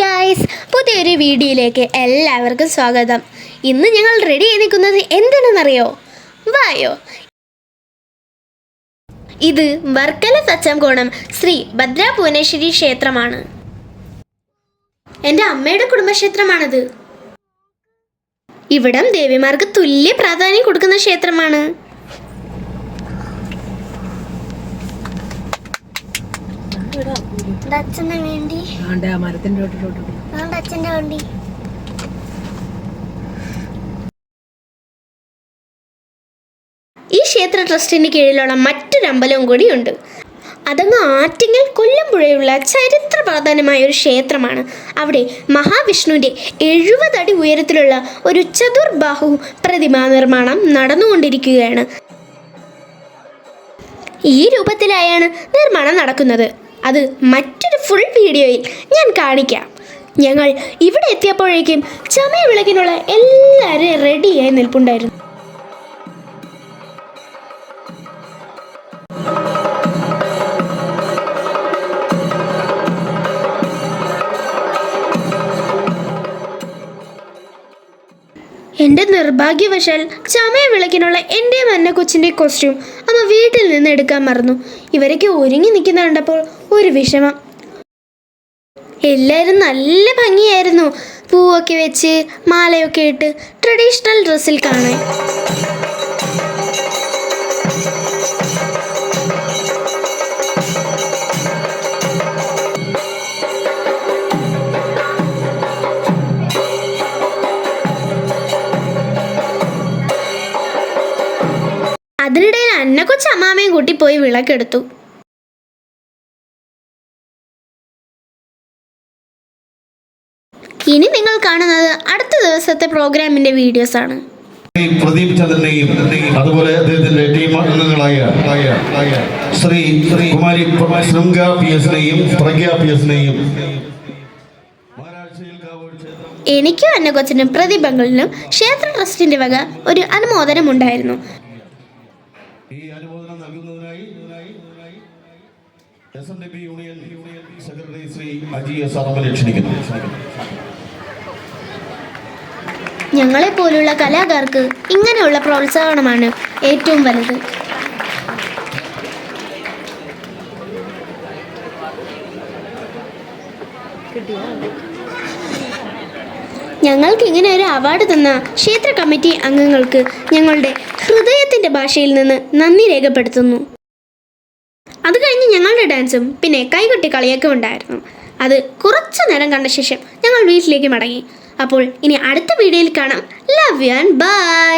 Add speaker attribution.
Speaker 1: guys പുതിയൊരു വീഡിയോയിലേക്ക് എല്ലാവർക്കും സ്വാഗതം ഇന്ന് ഞങ്ങൾ റെഡി ചെയ്ത് നിൽക്കുന്നത് എന്തിനെന്നറിയോ വായോ ഇത് വർക്കല സച്ചംകോണം ശ്രീ ഭദ്ര ക്ഷേത്രമാണ് എൻ്റെ അമ്മയുടെ കുടുംബക്ഷേത്രമാണത് ഇവിടം ദേവിമാർക്ക് തുല്യ പ്രാധാന്യം കൊടുക്കുന്ന ക്ഷേത്രമാണ് വേണ്ടി ആ മരത്തിന്റെ അച്ഛന്റെ ഈ ക്ഷേത്ര ട്രസ്റ്റിന് കീഴിലുള്ള മറ്റൊരു അമ്പലവും കൂടിയുണ്ട് അതങ്ങ് ആറ്റിങ്ങൽ കൊല്ലമ്പുഴയുള്ള ചരിത്ര പ്രാധാന്യമായ ഒരു ക്ഷേത്രമാണ് അവിടെ മഹാവിഷ്ണുവിൻ്റെ എഴുപതടി ഉയരത്തിലുള്ള ഒരു ചതുർബാഹു പ്രതിമാ നിർമ്മാണം നടന്നുകൊണ്ടിരിക്കുകയാണ് ഈ രൂപത്തിലായാണ് നിർമ്മാണം നടക്കുന്നത് അത് മറ്റൊരു ഫുൾ വീഡിയോയിൽ ഞാൻ കാണിക്കാം ഞങ്ങൾ ഇവിടെ എത്തിയപ്പോഴേക്കും ചമയ വിളക്കിനുള്ള എല്ലാവരും റെഡിയായി നിൽപ്പുണ്ടായിരുന്നു എൻ്റെ നിർഭാഗ്യവശാൽ ചമയ വിളക്കിനുള്ള എൻ്റെ മന്ന കൊച്ചിൻ്റെ കോസ്റ്റ്യൂം അമ്മ വീട്ടിൽ നിന്ന് എടുക്കാൻ മറന്നു ഇവരൊക്കെ ഒരുങ്ങി നിൽക്കുന്ന കണ്ടപ്പോൾ ഒരു വിഷമം എല്ലാവരും നല്ല ഭംഗിയായിരുന്നു പൂവൊക്കെ വെച്ച് മാലയൊക്കെ ഇട്ട് ട്രഡീഷണൽ ഡ്രസ്സിൽ കാണാൻ അതിനിടയിൽ അന്നക്കൊച്ചമ്മാമയും കൂട്ടി പോയി വിളക്കെടുത്തു ഇനി നിങ്ങൾ കാണുന്നത് അടുത്ത ദിവസത്തെ പ്രോഗ്രാമിന്റെ വീഡിയോസ് ആണ് പ്രദീപ് ചന്ദ്രനെയും അതുപോലെ അദ്ദേഹത്തിന്റെ ടീം അംഗങ്ങളായ ശ്രീ കുമാരി ശൃംഗ പി എസിനെയും പ്രഗ്യ പി എസിനെയും എനിക്കും കൊച്ചിനും പ്രതിഭങ്ങളിലും ക്ഷേത്ര ട്രസ്റ്റിന്റെ വക ഒരു അനുമോദനം ഉണ്ടായിരുന്നു ഈ അനുമോദനം union secretary Shri Aji S പോലുള്ള കലാകാർക്ക് ഇങ്ങനെയുള്ള പ്രോത്സാഹനമാണ് ഏറ്റവും വലുത് ഞങ്ങൾക്ക് ഇങ്ങനെ ഒരു അവാർഡ് തന്ന ക്ഷേത്ര കമ്മിറ്റി അംഗങ്ങൾക്ക് ഞങ്ങളുടെ ഹൃദയത്തിൻ്റെ ഭാഷയിൽ നിന്ന് നന്ദി രേഖപ്പെടുത്തുന്നു അത് കഴിഞ്ഞ് ഞങ്ങളുടെ ഡാൻസും പിന്നെ കൈകൊട്ടി കളിയൊക്കെ ഉണ്ടായിരുന്നു അത് കുറച്ചു നേരം കണ്ട ശേഷം ഞങ്ങൾ വീട്ടിലേക്ക് മടങ്ങി അപ്പോൾ ഇനി അടുത്ത വീഡിയോയിൽ കാണാം ലവ് യു ആൻഡ് ബൈ